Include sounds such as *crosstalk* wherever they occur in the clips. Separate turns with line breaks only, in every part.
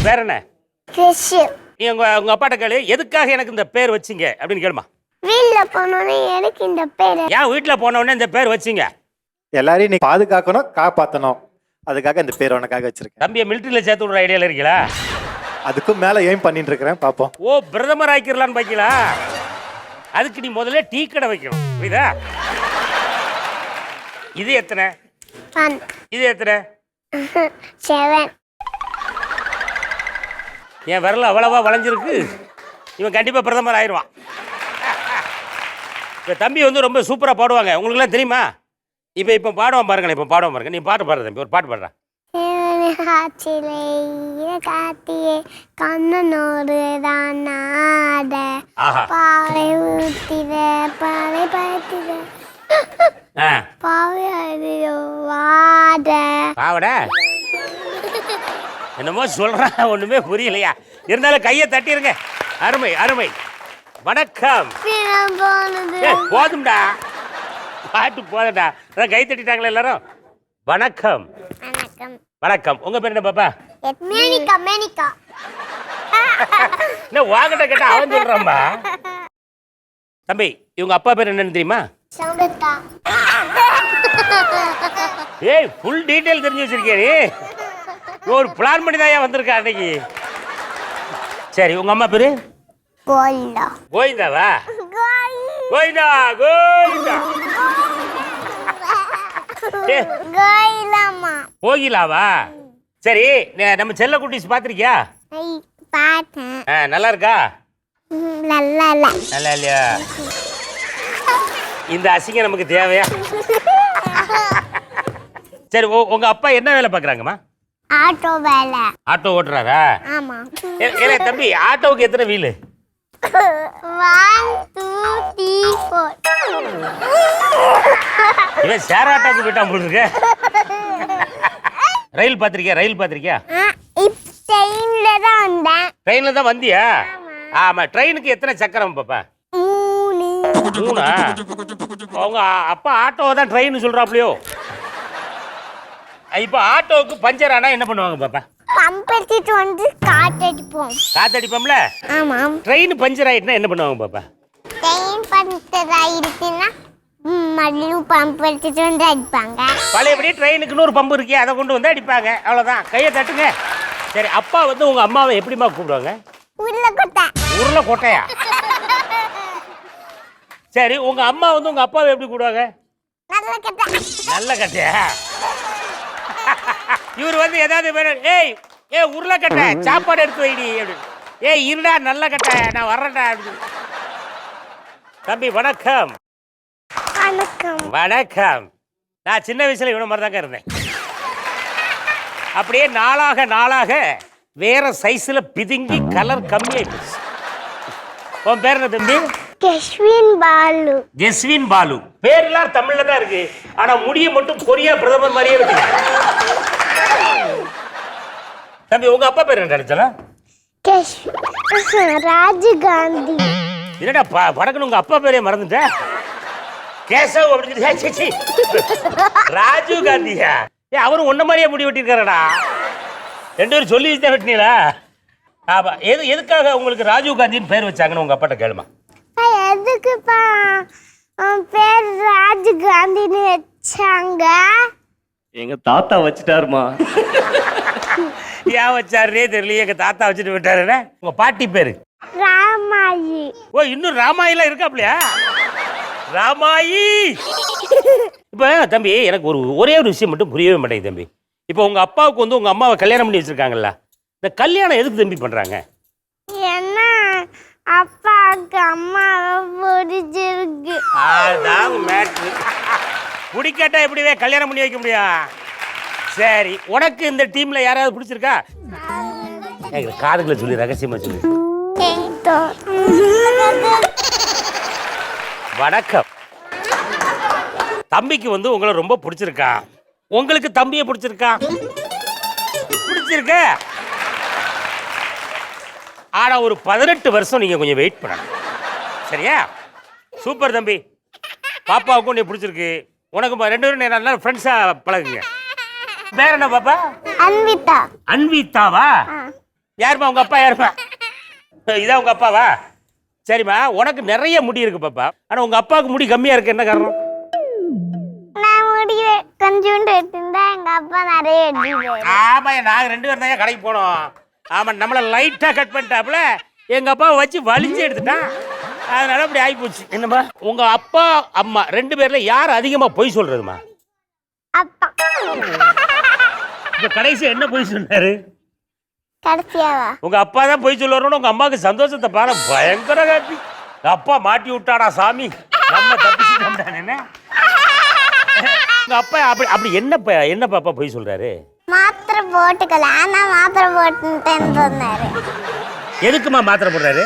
உன் பேர் என்ன? நீ உங்க உங்க அப்பாட்ட கேளு. எதுக்காக எனக்கு இந்த பேர் வச்சீங்க? அப்படின்னு கேளுமா.
வீட்டில் போனோன்னே எனக்கு இந்த பேர்.
ஏன் வீட்டுல போன உடனே இந்த பேர் வச்சீங்க?
எல்லாரையும் நீ பாதுகாக்கணும் காப்பாத்தணும். அதுக்காக இந்த பேர் உனக்காக வச்சிருக்கேன்.
தம்பியை மிலிட்டரியில சேர்த்து விடுற ஐடியால இருக்கீங்களா?
அதுக்கும் மேல எய்ம் பண்ணிட்டு இருக்கிறேன் பாப்போம்.
ஓ பிரதமர் ஆக்கிடலான்னு பாக்கீங்களா? அதுக்கு நீ முதல்ல டீ கடை வைக்கணும். புரியுதா? இது எத்தனை? இது எத்தனை? *laughs*
செவன்.
என் விரல் அவ்வளவா வளைஞ்சிருக்கு. இவன் கண்டிப்பா பிரதமர் ஆயிடுவான். இப்போ தம்பி வந்து ரொம்ப சூப்பரா பாடுவாங்க. உங்களுக்குலாம் தெரியுமா? இப்போ இப்போ பாடுவான் பாருங்களேன் இப்போ பாடுவான் பாருங்க. நீ பாட்டு பாடுற தம்பி ஒரு பாட்டு பாடுறேன்
காத்தியே கண்ணனோடு தான்
ஆஹா.
பாவை ஊத்திட பாவை பார்த்திட.
ஆ.
பாவை வாட.
பாவடா? என்னமோ சொல்றான் ஒண்ணுமே புரியலையா? இருந்தாலும் கையை தட்டிருங்க. அருமை அருமை. வணக்கம். போதும்டா. பாட்டு போதடா அதான் கை தட்டிட்டாங்களே எல்லாரும். வணக்கம்.
வணக்கம்.
உங்க பேர் என்ன பாப்பா?
மேனிகா மேனிகா.
என்ன வாங்கிட்ட கேட்டா அவன் சொல்றான்பா தம்பி இவங்க அப்பா பேர் என்னன்னு தெரியுமா? ஏய் ஃபுல் டீடைல் தெரிஞ்சு இவன் ஒரு பிளான் பண்ணி தான் வந்திருக்கா அன்னைக்கு. சரி உங்க அம்மா பேரு?
கோல்டா
கோவிந்தாவா? கோவிந்தா. கோவிந்தா கோகிலாவா? சரி நம்ம செல்ல குட்டிஸ் ஆ, நல்லா இருக்கா
நல்லா இல்ல
நல்லா இல்லையா இந்த அசிங்கம் நமக்கு தேவையா? *laughs* சரி உங்க அப்பா என்ன வேலை பார்க்குறாங்கம்மா?
ஆட்டோ வேலை.
ஆட்டோ ஓட்டுறாரா?
ஆமா.
ஏலே தம்பி ஆட்டோவுக்கு எத்தனை wheel?
One two three four
இவன் ஷேர் ஆட்டோவுக்கு போயிட்டான் போல இருக்க. ரயில் பார்த்திருக்கியா ரயில் பார்த்திருக்கியா
இப் ட்ரெயின்ல தான் வந்தேன்.
ட்ரெயினில் தான் வந்தியா? ஆமா. ட்ரெயினுக்கு எத்தனை சக்கரம் பாப்பா?
மூணா.
அவங்க அப்பா ஆட்டோ தான் ட்ரெயின் சொல்றாப்லையோ? இப்போ ஆட்டோவுக்கு பஞ்சர் ஆனா என்ன பண்ணுவாங்க பாப்பா?
பம்ப் எடுத்துட்டு வந்து காத்தடிப்போம்
காத்தடிப்போம்ல
ஆமாம்
ட்ரெயின் பஞ்சர் ஆயிட்டுனா என்ன பண்ணுவாங்க பாப்பா?
ட்ரெயின் பஞ்சர் ஆயிடுச்சுன்னா மறுபடியும் பம்ப் எடுத்துட்டு வந்து அடிப்பாங்க.
பழையபடி ட்ரெயினுக்குன்னு ஒரு பம்பு இருக்கே அதை கொண்டு வந்து அடிப்பாங்க. அவ்வளோதான் கையை தட்டுங்க. சரி அப்பா வந்து உங்க அம்மாவை எப்படிம்மா கூப்பிடுவாங்க?
உருளைக்கொட்டை.
உருளை கொட்டையா சரி உங்க அம்மா வந்து உங்க அப்பாவை எப்படி கூப்பிடுவாங்க?
நல்ல
நல்ல கட்டையா? இவர் வந்து ஏதாவது ஏய் ஏய் உருளைக்கட்டை சாப்பாடு எடுத்து வைடி அப்படின்னு ஏய் இருடா நல்ல கட்டை நான் வர்றேன்டா அப்படின்னு தம்பி வணக்கம்.
வணக்கம்.
வணக்கம். நான் சின்ன வயசுல இவன மாதிரி தாங்க இருந்தேன். அப்படியே நாளாக நாளாக வேற சைஸ்ல பிதுங்கி கலர் கம்மியாகி போச்சு உன் பேர் என்ன தம்பி?
கெஸ்வின் பாலு.
ஜெஸ்வின் பாலு. பேரெல்லாம் தமிழ்ல தான் இருக்கு. ஆனா முடிய மட்டும் கொரியா பிரதமர் மாதிரியே இருக்கு. தம்பி உங்க அப்பா பேர் என்ன
கெஸ் ராஜீவ் காந்தி
என்னடா படக்குன்னு உங்க அப்பா பேரே மறந்துட்டேன் கேசவ் அப்படின்னு சொல்லி, ஏய், சீ, சீ. ராஜீவ் காந்தியா ஏ அவரும் உன்ன மாதிரியே முடி வெட்டியிருக்காரடா. ரெண்டு பேரும் சொல்லி தான் வெட்டினீங்களா ஆமா எது எதுக்காக உங்களுக்கு ராஜீவ் காந்தின்னு பேர் வச்சாங்கன்னு உங்க அப்பாட்ட கேளுமா.
அப்பா, எதுக்குப்பா? பேர் ராஜீவ் காந்தின்னு வச்சாங்க.
எங்க தாத்தா வச்சுட்டாருமா.
ஏன் வச்சாருனே தெரியல எங்க தாத்தா வச்சுட்டு விட்டாருன்னு உங்க பாட்டி பேரு?
ராமாயி.
ஓ இன்னும் ராமாயிலாம் இருக்காப்லையா ராமாயி! இப்போ தம்பி எனக்கு ஒரு ஒரே ஒரு விஷயம் மட்டும் புரியவே மாட்டேங்குது தம்பி. இப்போ உங்க அப்பாவுக்கு வந்து உங்க அம்மாவை கல்யாணம் பண்ணி வச்சிருக்காங்கல்ல இந்த கல்யாணம் எதுக்கு தம்பி பண்றாங்க?
என்ன அப்பாவுக்கு அம்மாவை பிடிச்சிருக்கு.
அதான் மேட்ரு பிடிக்காட்டா எப்படிவே கல்யாணம் பண்ணி வைக்க முடியும்? சரி உனக்கு இந்த டீம்ல யாராவது பிடிச்சிருக்கா? எனக்கு காதுகளை சொல்லி ரகசியமா சொல்லி. வணக்கம். தம்பிக்கு வந்து உங்களை ரொம்ப பிடிச்சிருக்கா. உங்களுக்கு தம்பியை பிடிச்சிருக்கா? பிடிச்சிருக்க. ஆனா ஒரு பதினெட்டு வருஷம் நீங்க கொஞ்சம் வெயிட் பண்ணணும். சரியா? சூப்பர் தம்பி. பாப்பாவுக்கும் நீ பிடிச்சிருக்கு. உனக்கு ரெண்டு பேரும் நல்லா பழகுங்க. பேர் என்ன பாப்பா?
அன்விதா.
அன்விதாவா? யாரும்மா உங்க அப்பா யாரும்மா? இதான் உங்க அப்பாவா? சரிம்மா உனக்கு நிறைய முடி இருக்கு பாப்பா. ஆனா உங்க அப்பாவுக்கு முடி கம்மியா இருக்கு என்ன காரணம்?
நான் முடிய கொஞ்சோண்டு எடுத்திருந்தா எங்க அப்பா நிறைய எடுத்துருவாரு
ஆமா நாங்க ரெண்டு பேரும் தான் கடைக்கு போனோம். ஆமா நம்மள லைட்டா கட் பண்ணிட்டாப்புல. எங்க அப்பாவை வச்சு வலிச்சு எடுத்துட்டான் அதனால அப்படி ஆயிப்போச்சு. என்னம்மா? உங்க அப்பா அம்மா ரெண்டு பேர்ல யார் அதிகமா பொய் சொல்றதுமா
அப்பா.
இப்ப கடைசி என்ன பொய் சொன்னாரு?
கடைசியாவா?
உங்க அப்பா தான் பொய் சொல்லுவாரோன்னு உங்க அம்மாவுக்கு சந்தோஷத்தை பாரு பயங்கர காப்பி அப்பா மாட்டி விட்டாடா சாமி. நம்ம தப்பிச்சுட்டோம்டா என்ன? உங்க அப்பா அப்படி அப்படி என்ன என்ன பாப்பா பொய் சொல்றாரு?
மாத்திரை போட்டுக்கல ஆனா மாத்திரை போட்டுட்டேன்னு சொன்னாரு.
எதுக்குமா மாத்திரை போடுறாரு?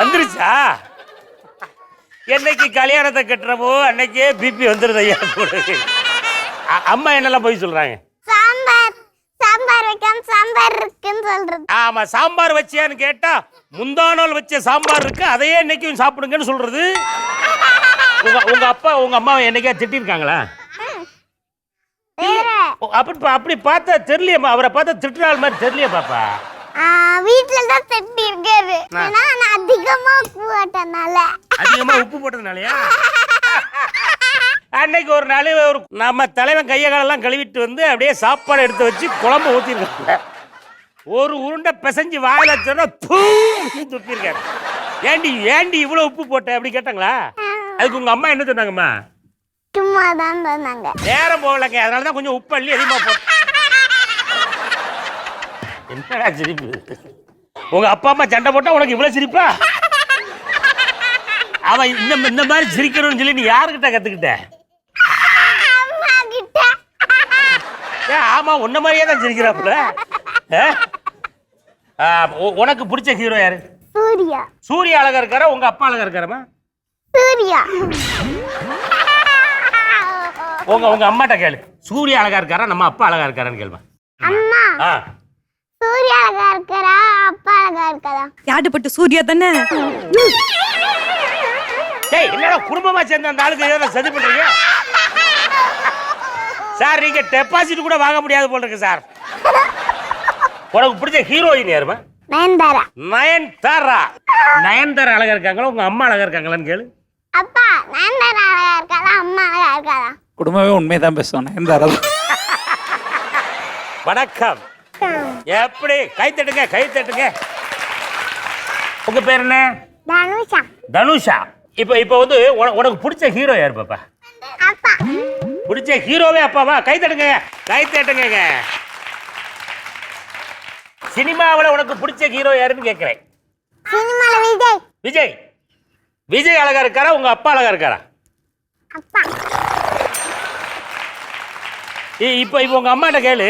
வந்துருச்சா? என்னைக்கு கல்யாணத்தை கட்டுறமோ அன்னைக்கே பிபி வந்துருது ஐயா அம்மா என்னெல்லாம் போய் சொல்றாங்க?
சாம்பார் சாம்பார் வைக்காம சாம்பார் இருக்குன்னு சொல்றது.
ஆமா சாம்பார் வச்சியான்னு கேட்டா முந்தா நாள் வச்ச சாம்பார் இருக்கு அதையே இன்னைக்கும் சாப்பிடுங்கன்னு சொல்றது. உங்க உங்க அப்பா உங்க அம்மா என்னைக்கா திட்டிருக்காங்களா? அப்படி அப்படி பார்த்தா தெரியலையம்மா அவரை பார்த்தா திட்டுற ஆள் மாதிரி தெரியலையே பாப்பா.
வீட்ல தான் தட்டி இருக்காரு நான் அதிகமா கூட்டனால
அதிகமா உப்பு போட்டதுனாலயா? அன்னைக்கு ஒரு நாள் ஒரு நம்ம தலைவன் கைய காலெல்லாம் கழுவிட்டு வந்து அப்படியே சாப்பாடு எடுத்து வச்சு குழம்பு ஊத்திருக்காங்க ஒரு உருண்டை பிசைஞ்சு வாயில சொன்னா துப்பிருக்காரு ஏண்டி ஏண்டி இவ்வளவு உப்பு போட்ட அப்படி கேட்டாங்களா? அதுக்கு உங்க அம்மா என்ன சொன்னாங்கம்மா?
சும்மா தான் சொன்னாங்க.
நேரம் போகலங்க அதனால தான் கொஞ்சம் உப்பு அள்ளி அதிகமா போட்டு. என்னடா சிரிப்பு? உங்க அப்பா அம்மா சண்டை போட்டா உனக்கு இவ்வளவு சிரிப்பா? அவன் இந்த இந்த மாதிரி சிரிக்கணும்னு சொல்லி நீ யாருக்கிட்ட கத்துக்கிட்ட
அம்மா கிட்ட
ஏன் ஆமா உன்ன மாதிரியே தான் சிரிக்கிறாப்புல. உனக்கு பிடிச்ச ஹீரோ யாரு?
சூர்யா.
சூர்யா அழகா இருக்காரா? உங்க அப்பா அழகா இருக்காரமா
சூர்யா.
உங்க உங்க அம்மாட்ட கேளு. சூர்யா அழகா இருக்காரா? நம்ம அப்பா அழகா இருக்காரான்னு கேளுமா.
அம்மா.
ஆ.
சூர்யா அழகா இருக்கிறா அப்பா அழகா இருக்கதா
யாடுபட்டு சூர்யா தானே?
டேய் என்னடா குடும்பமா சேர்ந்த அந்த ஆளுக்கு ஏதோ சதி பண்றீங்க? சார் நீங்க டெபாசிட் கூட வாங்க முடியாது போல இருக்கு சார். உனக்கு பிடிச்ச ஹீரோயின் யாருமா
நயன்தாரா.
நயன்தாரா. நயன்தாரா அழகா இருக்காங்களா? உங்க அம்மா அழகா இருக்காங்களான்னு கேளு.
அப்பா நயன்தாரா அழகா இருக்காதா அம்மா அழகா இருக்காதா
குடும்பமே உண்மைதான் பேசுவானே இந்த அளவு
வணக்கம். எப்படி? கை தட்டுங்க கை தட்டுங்க. உங்க பேர் என்ன?
தனுஷா.
தனுஷா. இப்போ இப்போ வந்து உன- உனக்கு பிடிச்ச ஹீரோ யார் பாப்பா?
அப்பா.
பிடிச்ச ஹீரோவே அப்பாவா கை தட்டுங்க கை தட்டுங்க சினிமாவில் உனக்கு பிடிச்ச ஹீரோ யாருன்னு கேட்குறேன்.
விஜய்.
விஜய். விஜய் அழகா இருக்காரா உங்க அப்பா அழகா இருக்காரா?
அப்பா.
இ- இப்போ இப்போ உங்க அம்மாட்ட கேளு.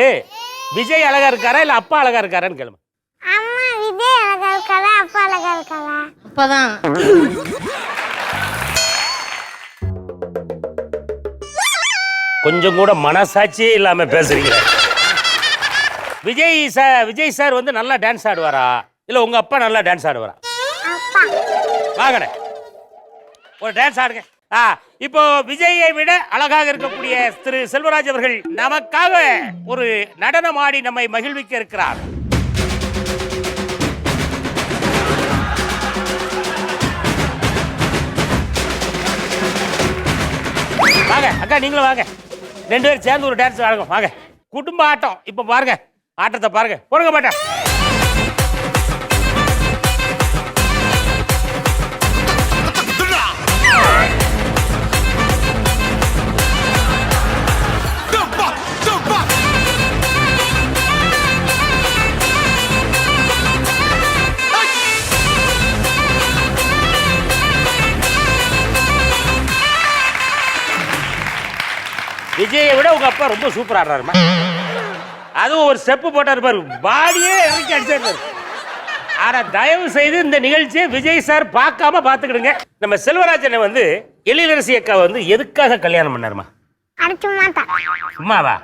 விஜய் அழகா இருக்காரா இல்ல அப்பா அழகா இருக்காரான்னு கேளுமா
அம்மா விஜய் அழகா இருக்காதா அப்பா அழகா இருக்காதா
அப்பதான்
கொஞ்சம் கூட மனசாட்சியே இல்லாம பேசுறீங்க. விஜய் சார் விஜய் சார் வந்து நல்லா டான்ஸ் ஆடுவாரா? இல்ல உங்க அப்பா நல்லா டான்ஸ் ஆடுவாரா? வாங்கண்ணே. ஒரு டான்ஸ் ஆடுங்க. ஆ இப்போ விஜயை விட அழகாக இருக்கக்கூடிய திரு செல்வராஜ் அவர்கள் நமக்காக ஒரு நடனம் ஆடி நம்மை மகிழ்விக்க இருக்கிறார். வாங்க அக்கா நீங்களும் வாங்க. ரெண்டு பேரும் சேர்ந்து ஒரு டான்ஸ் ஆடுங்க வாங்க. குடும்ப ஆட்டம். இப்போ பாருங்க. ஆட்டத்தை பாருங்க. போடுங்க மாட்டேன் விஜயை விட உங்க அப்பா ரொம்ப சூப்பர் ஆடுறாருமா அதுவும் ஒரு ஸ்டெப்பு போட்டாரு பாரு. பாடியே இறக்கி அடிச்சாரு. ஆனா தயவு செய்து இந்த நிகழ்ச்சியை விஜய் சார் பார்க்காம பாத்துக்கிடுங்க நம்ம செல்வராஜனை வந்து எழிலரசி அக்கா வந்து எதுக்காக கல்யாணம் பண்ணாருமா? சும்மாவா?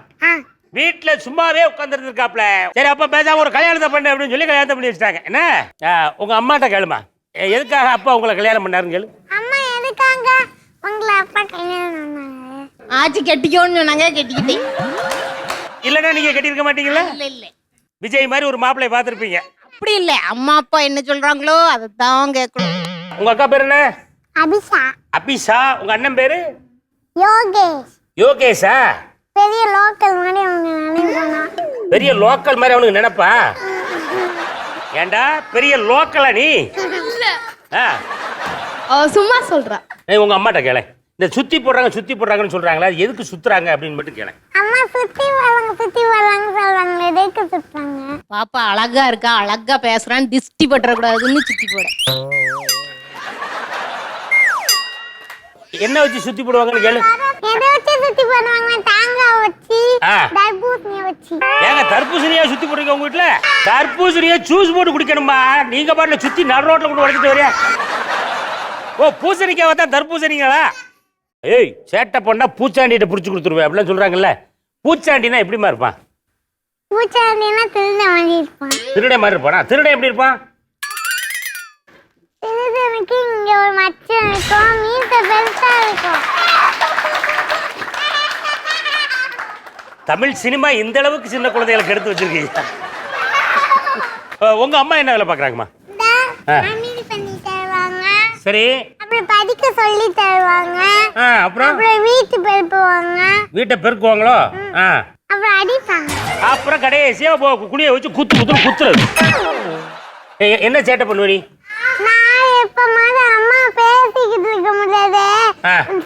வீட்டுல சும்மாவே உட்காந்துருக்காப்ல சரி அப்ப பேசாம ஒரு கல்யாணத்தை பண்ணு அப்படின்னு சொல்லி கல்யாணத்தை பண்ணி வச்சிட்டாங்க. என்ன? உங்க அம்மாட்ட கேளுமா. எதுக்காக அப்பா உங்களை கல்யாணம் பண்ணாருன்னு கேளு.
அம்மா எதுக்காங்க உங்களை அப்பா கல்யாணம்
ஆச்சு கெட்டிக்கோன்னு சொன்னாங்க கெட்டிக்கிட்டேன்.
இல்லைன்னா நீங்க கட்டியிருக்க மாட்டீங்களா
இல்ல இல்ல.
விஜய் மாதிரி ஒரு மாப்பிள்ளை பார்த்துருப்பீங்க.
அப்படி இல்ல. அம்மா அப்பா என்ன சொல்றாங்களோ அதை தான் கேட்கணும்.
உங்க அக்கா பேர் என்ன?
அபிஷா.
அபிஷா? உங்க அண்ணன் பேரு?
யோகேஷ்.
யோகேஷா?
பெரிய லோக்கல் மாதிரி அவங்க நினைப்பானா
பெரிய லோக்கல் மாதிரி அவனுக்கு நினைப்பா? ஏண்டா பெரிய லோக்கலா நீ? ஆ.
சும்மா சொல்றா.
ஏய், உங்க அம்மாட்ட கேளேன் இந்த சுத்தி போடுறாங்க சுத்தி போடுறாங்கன்னு சொல்றாங்களா அது எதுக்கு சுத்துறாங்க அப்படின்னு மட்டும் கேளேன்
அம்மா சுத்தி வராங்க சுத்தி வராங்க சொல்றாங்க. எதுக்கு சுத்துறாங்க?
பாப்பா அழகா இருக்கா? அழகா பேசுறான்னு திஷ்டி பட்டுற கூடாதுன்னு சுத்தி போட.
என்ன வச்சு சுத்தி போடுவாங்கன்னு கேளு.
எதை வச்சு சுத்தி பண்ணுவாங்க தேங்காய் வச்சு
ஆ.
தர்பூசணியை வச்சு.
ஏங்க தர்பூசணியா சுத்தி போடுறீங்க உங்க வீட்டுல தர்பூசணியா ஜூஸ் போட்டு குடிக்கணுமா? நீங்க பாட்டுல சுத்தி நடு ரோட்ல கொண்டு உடைச்சிட்டு வரியா ஓ பூசணிக்காவை தான் தர்பூசணிங்களா? ஏய் சேட்டை பண்ணா பூச்சாண்டிகிட்ட புடிச்சு கொடுத்துருவேன் அப்படிலாம் சொல்றாங்கல்ல. பூச்சாண்டினா எப்படிமா இருப்பான்?
பூச்சாண்டினா திருந்த மாதிரி இருப்பான்.
திருடை மாதிரி இருப்பானா? திருடை எப்படி இருப்பான்?
திருடனுக்கு இங்க ஒரு மச்சம் இருக்கும் மீச பெருசா இருக்கும்.
தமிழ் சினிமா இந்த அளவுக்கு சின்ன குழந்தைகளுக்கு எடுத்து வச்சிருக்கீங்க. உங்க அம்மா என்ன வேலை பாக்குறாங்கம்மா சரி.
அப்புறம் படிக்க சொல்லி தருவாங்க.
அப்புறம்?
வீட்டு பெருப்புவாங்க.
வீட்டை பெருக்குவாங்களோ?
அப்புறம் அடிப்பாங்க.
அப்புறம் கடைசியா போ குடிய வச்சு குத்து குத்து குத்துறது. என்ன சேட்டை பண்ணுவ நீ
நான் எப்ப மாதிரி அம்மா பேசிக்கிட்டு இருக்க முடியாது.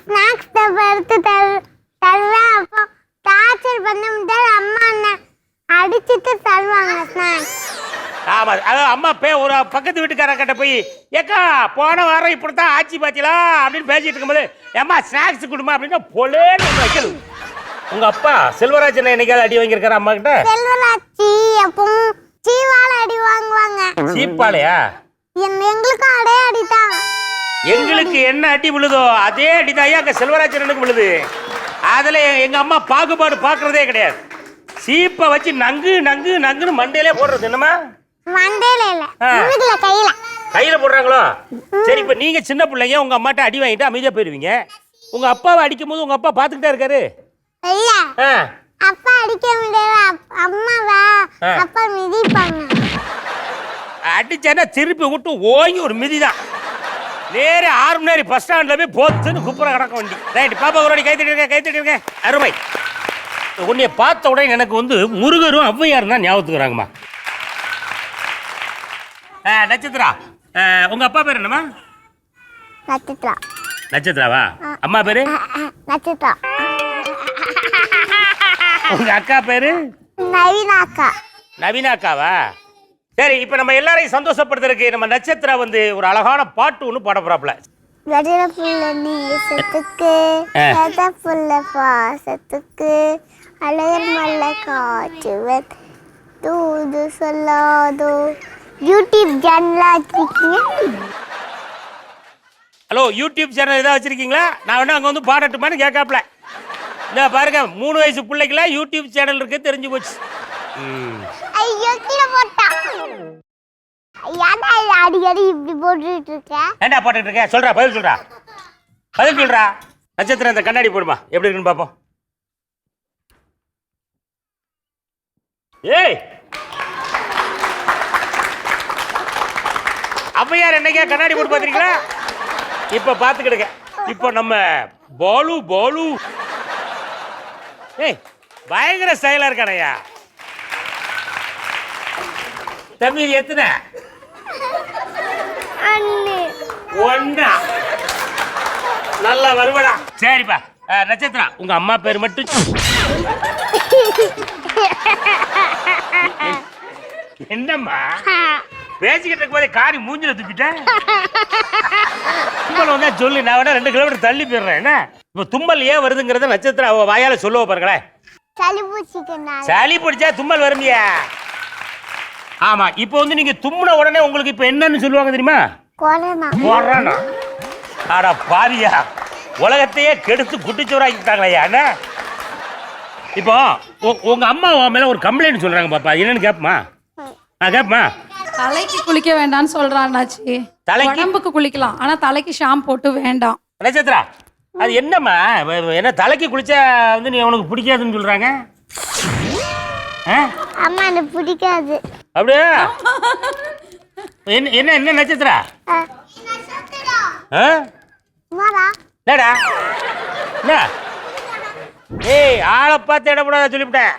ஸ்நாக்ஸ் டப்பா எடுத்து தரு தருவேன் அப்போ டார்ச்சர் பண்ண முடியாது அம்மா என்ன அடிச்சிட்டு தருவாங்க ஸ்நாக்ஸ்
ஆமா அதாவது அம்மா பே ஒரு பக்கத்து வீட்டுக்காரங்கிட்ட போய் ஏக்கா போன வாரம் இப்படித்தான் ஆச்சி பாத்தியலா அப்படின்னு பேசிட்டு இருக்கும்போது ஏம்மா ஸ்நாக்ஸ் கொடுமா? அப்படின்னா பொலேன்னு வைக்கணும். உங்க அப்பா செல்வராஜன் என்னைக்காவது அடி வாங்கியிருக்காரு அம்மா கிட்ட
செல்வராட்சி அப்பவும் சீவால அடி வாங்குவாங்க.
சீப்பாளையா
என் எங்களுக்கும் அடே அடிதான்.
எங்களுக்கு என்ன அடி விழுதோ அதே அடிதான். அங்க செல்வராஜனுக்கு விழுது? அதுல எங்க அம்மா பாகுபாடு பாக்குறதே கிடையாது. சீப்பை வச்சு நங்கு நங்கு நங்குன்னு மண்டையிலே போடுறது என்னமா
மண்டையில இல்ல
ஆ.
முதுகுல கையில.
கையில போடுறாங்களோ? சரி இப்ப நீங்க சின்ன பிள்ளைங்க உங்க அம்மாட்ட அடி வாங்கிட்டு அமைதியா போயிருவீங்க. உங்க அப்பாவை அடிக்கும் போது உங்க அப்பா பாத்துக்கிட்டே இருக்காரு?
இல்ல. அப்பா அடிக்க முடியாது அம்மாவா. அப்பா மிதிப்பாங்க
அடிச்சானா திருப்பி விட்டு ஓங்கி ஒரு மிதிதான் நேரே ஆறு மணி நேரம் பஸ் ஸ்டாண்ட்ல போய் போத்துன்னு குப்புற கிடக்க வண்டி. ரைட் பாப்பா ஒரு கை தட்டிருக்கேன் கை தட்டிருக்கேன் அருமை. உன்னைய பார்த்த உடனே எனக்கு வந்து முருகரும் ஔவையாரும் தான் ஞாபகத்துக்கு வராங்கம்மா. ஆ, நட்சத்திரா. உங்க அப்பா பேர் என்னம்மா?
நட்சத்திரா.
நட்சத்திராவா? அம்மா பேரு?
நட்சத்திரா.
உங்க அக்கா பேரு?
நவீனாக்கா.
நவீனா அக்காவா சரி இப்போ நம்ம எல்லாரையும் சந்தோஷப்படுத்துறதுக்கு நம்ம நட்சத்திரா வந்து ஒரு அழகான பாட்டு ஒன்று பாட போறாப்புல.
வெடில புள்ள நீசத்துக்கு. செத புள்ள பாசத்துக்கு அழகர் மல்ல காற்றுவன் தூது சொல்லாதோ யூடியூப் சேனலா வச்சிருக்கீங்க?
ஹலோ யூடியூப் சேனல் ஏதாவது வச்சிருக்கீங்களா? நான் வேணா அங்கே வந்து பாடட்டுமான்னு கேட்காப்ல இந்த பாருங்க மூணு வயசு பிள்ளைக்கெல்லாம் யூடியூப் சேனல் இருக்கு தெரிஞ்சு போச்சு.
ஐயோ கீழே போட்டா. ஏன்டா இது அடிக்கடி இப்படி போட்டுட்டு இருக்க
ஏன்டா போட்டுட்டு இருக்க? சொல்றா பதில் சொல்றா. பதில் சொல்றா. நட்சத்திரம் இந்த கண்ணாடி போடுமா. எப்படி இருக்குன்னு பார்ப்போம் ஏய் ஔவையார் என்னைக்கா கண்ணாடி போட்டு பார்த்துருக்கீங்களா இப்போ பார்த்துக்கிடுங்க. இப்போ நம்ம பாலு பாலு. ஏய் பயங்கர ஸ்டைலாக இருக்கானையா தம்பி எத்தனை? ஒன்னா. நல்லா வருவடா. சரிப்பா. அஹ், நட்சத்திரா உங்க அம்மா பேர் மட்டும் *laughs* என்னம்மா? பேசிக்கிட்டு இருக்கும்போதே காரி மூஞ்சில துப்பிட்டேன் தும்மல் வந்தா சொல்லு நான் வேணா ரெண்டு கிலோமீட்டர் தள்ளி போயிடுறேன். என்ன? இப்போ தும்மல் ஏன் வருதுங்கிறத நட்சத்திரம் அவ வாயால சொல்லுவ பாருங்களேன்
சளி
பிடிச்சா தும்மல் வருமியா ஆமா இப்போ வந்து நீங்க தும்முன உடனே உங்களுக்கு இப்போ என்னன்னு சொல்லுவாங்க தெரியுமா?
கொரோனா.
அட பாவியா. உலகத்தையே கெடுத்து குட்டிச்சோராக்கிட்டாங்களே என்ன? இப்போ உங்க அம்மா மேல ஒரு கம்ப்ளைண்ட் சொல்றாங்க பாப்பா. என்னன்னு கேப்பமா? நான் கேப்பமா?
தலைக்கு குளிக்க வேண்டாம்னு சொல்றான்னாச்சி
தலைக்கு?
உடம்புக்கு குளிக்கலாம். ஆனா தலைக்கு ஷாம் போட்டு வேண்டாம்.
நட்சத்திரா அது என்னம்மா? என்ன தலைக்கு குளிச்சா வந்து நீ உனக்கு பிடிக்காதுன்னு சொல்றாங்க? ஆ?
அம்மா எனக்கு பிடிக்காது.
அப்படியே? என்ன என்ன என்ன நட்சத்திரா?
ஆ? வாடா.
என்னடா? என்ன? ஏய் ஆளை பார்த்து இடப்படாத சொல்லிவிட்டேன்.